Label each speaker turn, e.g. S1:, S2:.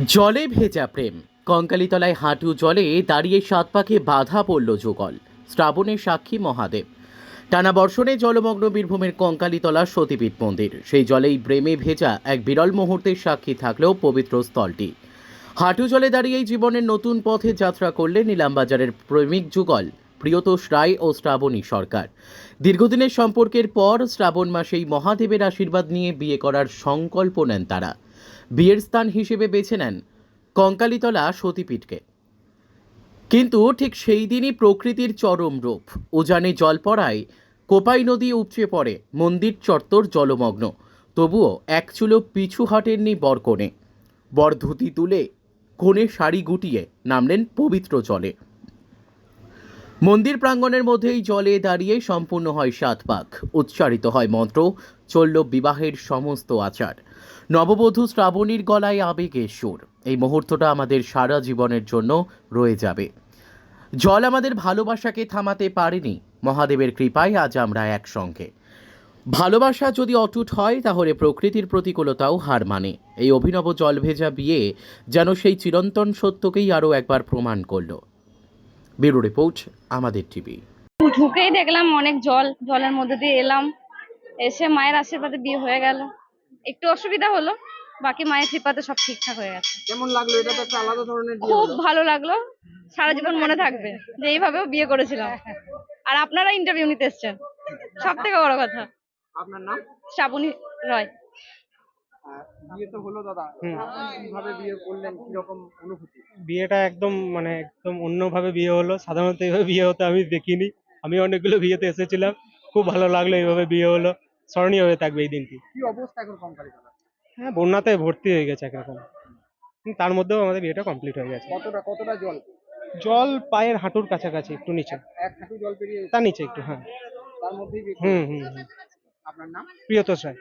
S1: জলে ভেজা প্রেম। কঙ্কালীতলায় হাঁটু জলে দাঁড়িয়ে সাত পাকে বাধা পড়ল যুগল। শ্রাবণের সাক্ষী মহাদেব। টানা বর্ষণে জলমগ্ন বীরভূমের কঙ্কালীতলা সতীপীঠ মন্দির। সেই জলেই প্রেমে ভেজা এক বিরল মুহূর্তের সাক্ষী থাকলেও পবিত্র স্থলটি। হাঁটু জলে দাঁড়িয়েই জীবনের নতুন পথে যাত্রা করলেন নিলামবাজারের প্রেমিক যুগল, প্রিয়তোষ রায় ও শ্রাবণী সরকার। দীর্ঘদিনের সম্পর্কের পর শ্রাবণ মাসেই মহাদেবের আশীর্বাদ নিয়ে বিয়ে করার সংকল্প নেন তারা। বিয়ের স্থান হিসেবে বেছে নেন কঙ্কালীতলা সতীপীঠকে। কিন্তু ঠিক সেই দিনই প্রকৃতির চরম রূপ। উজানে জল পড়ায় কোপাই নদী উপচে পড়ে, মন্দির চত্বর জলমগ্ন। তবুও এক চুলো পিছু হাটেননি বরকনে। বর ধুতি তুলে কোণে শাড়ি গুটিয়ে নামলেন পবিত্র জলে। মন্দির প্রাঙ্গণের মধ্যেই জলে দাঁড়িয়ে সম্পূর্ণ হয় সাত পাক। উচ্চারিত হয় মন্ত্র, চলল বিবাহের সমস্ত আচার। নববধূ শ্রাবণীর গলায় আবেগের সুর। এই মুহূর্তটা আমাদের সারা জীবনের জন্য রয়ে যাবে। জল আমাদের ভালোবাসাকে থামাতে পারেনি। মহাদেবের কৃপায় আজ আমরা একসঙ্গে। ভালোবাসা যদি অটুট হয়, তাহলে প্রকৃতির প্রতিকূলতাও হার মানে। এই অভিনব জল ভেজা বিয়ে যেন সেই চিরন্তন সত্যকেই আরও একবার প্রমাণ করল। ব্যুরো রিপোর্ট আমাদের টিভি।
S2: ঢুকেই দেখলাম অনেক জল জলের মধ্যে দিয়ে এলাম। এসে মায়ের আশীর্বাদে বিয়ে হয়ে গেল। একটু অসুবিধা হলো বাকি মায়ের কৃপাতে সব ঠিকঠাক হয়ে গেছে।
S3: কেমন লাগল? এটা তো একটা আলাদা ধরনের বিয়ে
S2: খুব ভালো লাগল। সারা জীবন মনে থাকবে যে এইভাবেও বিয়ে করেছিলাম। আর আপনারা ইন্টারভিউ নিতে এসছেন। সব থেকে বড় কথা।
S3: আপনার নাম?
S2: শ্রাবণী রয়।
S3: বিয়ে তো হলো দাদা। কীভাবে বিয়ে করলেন? কীরকম অনুভূতি?
S4: বিয়েটা একদম মানে একদম অন্যভাবে বিয়ে হলো। সাধারণত এইভাবে বিয়ে হতে আমি দেখিনি। আমি অনেকগুলো বিয়েতে এসেছিলাম। খুব ভালো লাগল এইভাবে বিয়ে হলো। স্মরণীয় হয়ে থাকবে এই দিনটি।
S3: কি অবস্থা এখন তলা
S4: হ্যাঁ বন্যাতে ভর্তি হয়ে গেছে একরকম। তার মধ্যেও আমাদের বিয়েটা কমপ্লিট হয়ে গেছে।
S3: কতটা কতটা জল?
S4: জল পায়ের হাঁটুর কাছাকাছি একটু নিচে।
S3: এক হাঁটু জল পেরিয়ে
S4: তার নিচে একটু হ্যাঁ।
S3: তার মধ্যেই
S4: হুম হুম।
S3: আপনার নাম?
S4: প্রিয়তোষ রায়।